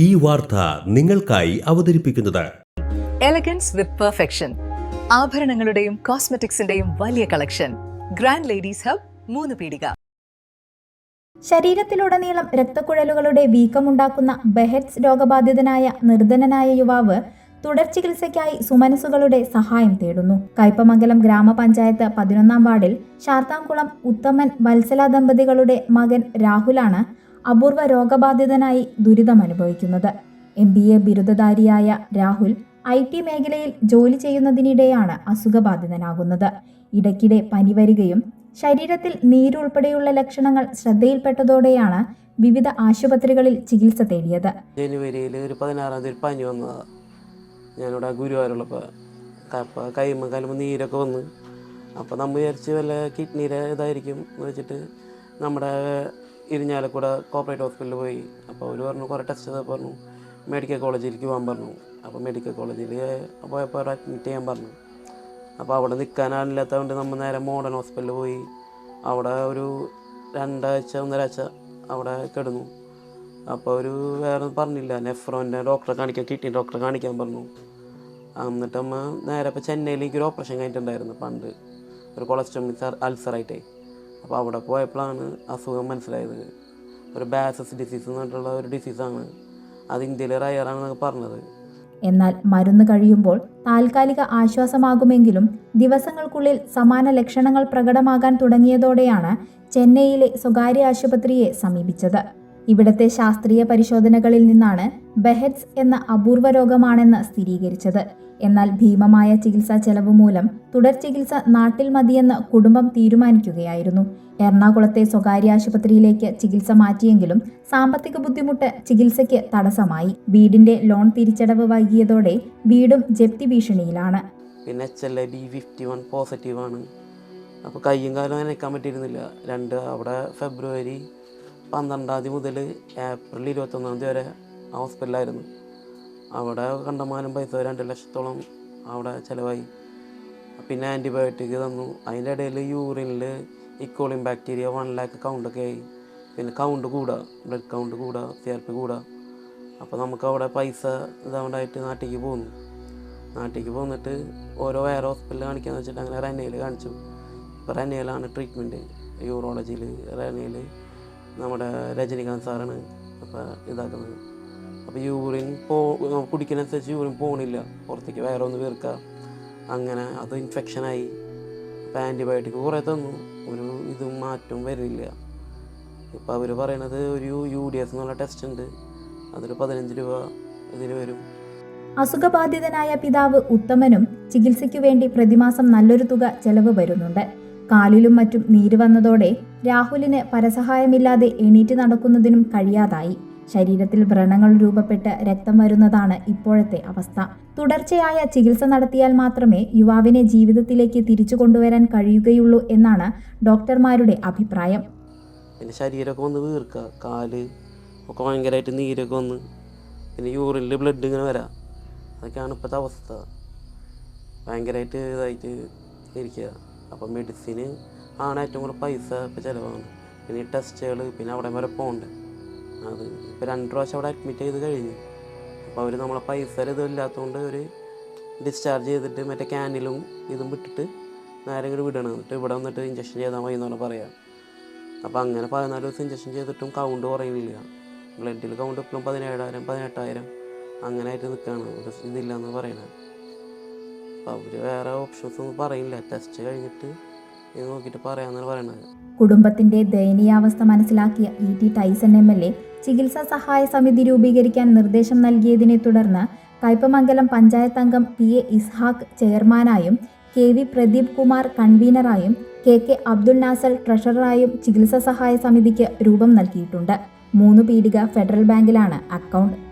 ഈ വാർത്ത നിങ്ങൾക്കായി അവതരിപ്പിക്കുന്നത്. എലഗൻസ് വിത്ത് പെർഫെക്ഷൻ ആഭരണങ്ങളുടെയും കോസ്മെറ്റിക്സിന്റെയും വലിയ കളക്ഷൻ ഗ്രാൻഡ് ലേഡീസ് ഹബ് മൂന്ന് പീടിക. ശരീരത്തിലുടനീളം രക്തക്കുഴലുകളുടെ വീക്കമുണ്ടാക്കുന്ന ബെഹറ്റ്സ് രോഗബാധിതനായ നിർധനനായ യുവാവ് തുടർ ചികിത്സയ്ക്കായി സുമനസുകളുടെ സഹായം തേടുന്നു. കയ്പമംഗലം ഗ്രാമപഞ്ചായത്ത് പതിനൊന്നാം വാർഡിൽ ശാർത്താംകുളം ഉത്തമൻ വത്സല ദമ്പതികളുടെ മകൻ രാഹുലാണ് അപൂർവ രോഗബാധിതനായി ദുരിതമനുഭവിക്കുന്നത്. എം ബി എ ബിരുദധാരിയായ രാഹുൽ ഐ ടി മേഖലയിൽ ജോലി ചെയ്യുന്നതിനിടെയാണ് അസുഖബാധിതനാകുന്നത്. ഇടയ്ക്കിടെ പനി വരികയും ശരീരത്തിൽ നീരുൾപ്പെടെയുള്ള ലക്ഷണങ്ങൾ ശ്രദ്ധയിൽപ്പെട്ടതോടെയാണ് വിവിധ ആശുപത്രികളിൽ ചികിത്സ തേടിയത്. ജനുവരിയിൽ ഒരു പതിനാറാം തീയതി പനി വന്നതാണ് ഞാനിവിടെ ഗുരുവായൂരുള്ളപ്പോൾ കൈമ കലമ്പ് നീരൊക്കെ വന്ന്. അപ്പോൾ നമ്മൾ വിചാരിച്ച് വല്ല കിഡ്നിയുടെ ഇതായിരിക്കും എന്ന് വെച്ചിട്ട് നമ്മുടെ ഇരിഞ്ഞാലക്കുട കോപ്പറേറ്റ് ഹോസ്പിറ്റലിൽ പോയി. അപ്പോൾ അവർ പറഞ്ഞു കുറേ ടെസ്റ്റ് ചെയ്ത് പറഞ്ഞു. മെഡിക്കൽ കോളേജിലേക്ക് പോകാൻ പറഞ്ഞു. അപ്പോൾ മെഡിക്കൽ കോളേജിൽ പോയപ്പോൾ അഡ്മിറ്റ് ചെയ്യാൻ പറഞ്ഞു. അപ്പോൾ അവിടെ നിൽക്കാനാളില്ലാത്തതുകൊണ്ട് നമ്മൾ നേരെ മോഡേൺ ഹോസ്പിറ്റലിൽ പോയി. അവിടെ ഒരു രണ്ടാഴ്ച ഒന്നരാഴ്ച അവിടെ കിടന്നു. അപ്പോൾ ഒരു വേറെ പറഞ്ഞില്ല. നെഫ്രോന്റെ ഡോക്ടറെ കാണിക്കാൻ കിട്ടി ഡോക്ടറെ കാണിക്കാൻ പറഞ്ഞു. എന്നിട്ട് അമ്മ നേരെ ഇപ്പോൾ ചെന്നൈയിലേക്ക് ഒരു ഓപ്പറേഷൻ കഴിഞ്ഞിട്ടുണ്ടായിരുന്നു പണ്ട്. ഒരു കൊളസ്ട്രോമിക് അൾസറായിട്ടേ അപ്പോൾ അവിടെ പോയപ്പോഴാണ് അസുഖം മനസ്സിലായത്. ഒരു ബാസസ് ഡിസീസ് എന്ന് പറഞ്ഞിട്ടുള്ള ഒരു ഡിസീസാണ് അത് ഇന്ത്യയിലെ റയറാണെന്നൊക്കെ പറഞ്ഞത്. എന്നാൽ മരുന്ന് കഴിയുമ്പോൾ താൽക്കാലിക ആശ്വാസമാകുമെങ്കിലും ദിവസങ്ങൾക്കുള്ളിൽ സമാന ലക്ഷണങ്ങൾ പ്രകടമാകാൻ തുടങ്ങിയതോടെയാണ് ചെന്നൈയിലെ സ്വകാര്യ ആശുപത്രിയെ സമീപിച്ചത്. ഇവിടത്തെ ശാസ്ത്രീയ പരിശോധനകളിൽ നിന്നാണ് ബെഹറ്റ്സ് എന്ന അപൂർവ രോഗമാണെന്ന് സ്ഥിരീകരിച്ചത്. എന്നാൽ ഭീമമായ ചികിത്സാ ചെലവ് മൂലം തുടർ ചികിത്സ നാട്ടിൽ മതിയെന്ന് കുടുംബം തീരുമാനിക്കുകയായിരുന്നു. എറണാകുളത്തെ സ്വകാര്യ ആശുപത്രിയിലേക്ക് ചികിത്സ മാറ്റിയെങ്കിലും സാമ്പത്തിക ബുദ്ധിമുട്ട് ചികിത്സയ്ക്ക് തടസ്സമായി. വീടിന്റെ ലോൺ തിരിച്ചടവ് വൈകിയതോടെ വീടും ജപ്തി ഭീഷണിയിലാണ്. പിന്നെ ബി ഫിഫ്റ്റി വൺ പോസിറ്റീവാണ് അപ്പോൾ കാലം പറ്റിയിരുന്നില്ല. രണ്ട് അവിടെ ഫെബ്രുവരി പന്ത്രണ്ടാം തീയതി മുതൽ ഏപ്രിൽ ഇരുപത്തൊന്നാം തീയതി വരെ ഹോസ്പിറ്റലായിരുന്നു. അവിടെ കണ്ടമാനം പൈസ രണ്ട് ലക്ഷത്തോളം അവിടെ ചിലവായി. പിന്നെ ആന്റിബയോട്ടിക് തന്നു. അതിന്റെ ഇടയിൽ യൂറിനിൽ ഇക്കോളിൻ ബാക്ടീരിയ വൺ ലാക്ക് കൗണ്ടൊക്കെ ആയി. പിന്നെ കൗണ്ട് കൂടുക ബ്ലഡ് കൗണ്ട് കൂടുക സി ആർ പി കൂടുക അപ്പോൾ നമുക്ക് അവിടെ പൈസ ഇതാവണ്ടായിട്ട് നാട്ടിലേക്ക് പോന്നു. നാട്ടിലേക്ക് പോന്നിട്ട് ഓരോ വേറെ ഹോസ്പിറ്റലിൽ കാണിക്കാന്ന് വെച്ചിട്ട് അങ്ങനെ റെനയിൽ കാണിച്ചു. ഇപ്പോൾ റെനയിലാണ് ട്രീറ്റ്മെന്റ്. യൂറോളജിയിൽ റെനയിൽ നമ്മുടെ രജനികാന്ത് സാറാണ് അപ്പോൾ ഇതാക്കുന്നത്. അപ്പോൾ യൂറിൻ പോ കുടിക്കുന്നതനുസരിച്ച് യൂറിൻ പോകണില്ല പുറത്തേക്ക് ഒന്ന് വീർക്കുക അങ്ങനെ അത് ഇൻഫെക്ഷനായി. അപ്പോൾ ആന്റിബയോട്ടിക് കുറേ തന്നു. ഒരു ഇതും മാറ്റവും വരില്ല. ഇപ്പോൾ അവർ പറയണത് ഒരു യു ഡി എസ് എന്നുള്ള ടെസ്റ്റ് ഉണ്ട്. അതൊരു പതിനഞ്ച് രൂപ ഇതിന് വരും. അസുഖബാധിതനായ പിതാവ് ഉത്തമനും ചികിത്സയ്ക്കു വേണ്ടി പ്രതിമാസം നല്ലൊരു തുക ചെലവ് വരുന്നുണ്ട്. കാലിലും മറ്റും നീര് വന്നതോടെ രാഹുലിന് പരസഹായമില്ലാതെ എണീറ്റ് നടക്കുന്നതിനും കഴിയാതായി. ശരീരത്തിൽ വ്രണങ്ങൾ രൂപപ്പെട്ട് രക്തം വരുന്നതാണ് ഇപ്പോഴത്തെ അവസ്ഥ. തുടർച്ചയായ ചികിത്സ നടത്തിയാൽ മാത്രമേ യുവാവിനെ ജീവിതത്തിലേക്ക് തിരിച്ചു കൊണ്ടുവരാൻ കഴിയുകയുള്ളൂ എന്നാണ് ഡോക്ടർമാരുടെ അഭിപ്രായം. പിന്നെ ശരീരമൊക്കെ വന്ന് വീർക്കുക. കാൽ ഒക്കെ ഭയങ്കരമായിട്ട് നീരൊക്കെ വന്ന് പിന്നെ യൂറിനിൽ ബ്ലഡ് ഇങ്ങനെ വരാം. അതൊക്കെയാണ് ഇപ്പോഴത്തെ അവസ്ഥ. ഭയങ്കരമായിട്ട് ഇതായിട്ട് ഇരിക്കുക. അപ്പം മെഡിസിന് ആണ് ഏറ്റവും കൂടുതൽ പൈസ ഇപ്പോൾ ചിലവാണ് പിന്നെ ഈ ടെസ്റ്റുകൾ പിന്നെ അവിടെ വരെ പോകണ്ടേ അത് ഇപ്പോൾ രണ്ട് പ്രാവശ്യം അവിടെ അഡ്മിറ്റ് ചെയ്ത് കഴിഞ്ഞു. അപ്പോൾ അവർ നമ്മളെ പൈസ ഇതും ഇല്ലാത്തതുകൊണ്ട് ഒരു ഡിസ്ചാർജ് ചെയ്തിട്ട് മറ്റേ ക്യാനിലും ഇതും വിട്ടിട്ട് നേരെ ഇങ്ങോട്ട് വിടണം. എന്നിട്ട് ഇവിടെ വന്നിട്ട് ഇഞ്ചക്ഷൻ ചെയ്താൽ മതി എന്നാണ് പറയാം. അപ്പോൾ അങ്ങനെ പതിനാല് ദിവസം ഇഞ്ചക്ഷൻ ചെയ്തിട്ടും കൗണ്ട് കുറയുന്നില്ല. ബ്ലഡിൽ കൗണ്ട് ഇപ്പോഴും പതിനേഴായിരം പതിനെട്ടായിരം അങ്ങനെ ആയിട്ട് നിൽക്കുകയാണ് ഒരു ഇതില്ല എന്ന് പറയണത്. അപ്പോൾ അവർ വേറെ ഓപ്ഷൻസ് ഒന്നും പറയില്ല. ടെസ്റ്റ് കഴിഞ്ഞിട്ട് ഇത് നോക്കിയിട്ട് പറയാമെന്നാണ് പറയണത്. കുടുംബത്തിന്റെ ദയനീയാവസ്ഥ മനസ്സിലാക്കിയ E T Tyson M L A ചികിത്സാ സഹായ സമിതി രൂപീകരിക്കാൻ നിർദ്ദേശം നൽകിയതിനെ തുടർന്ന് കയ്പമംഗലം പഞ്ചായത്ത് അംഗം പി എ ഇസ്ഹാഖ് ചെയർമാനായും കെ വി പ്രദീപ് കുമാർ കൺവീനറായും കെ കെ അബ്ദുൽ നാസൽ ട്രഷററായും ചികിത്സാ സഹായ സമിതിക്ക് രൂപം നൽകിയിട്ടുണ്ട്. മൂന്ന് പീടിക ഫെഡറൽ ബാങ്കിലാണ് അക്കൗണ്ട്.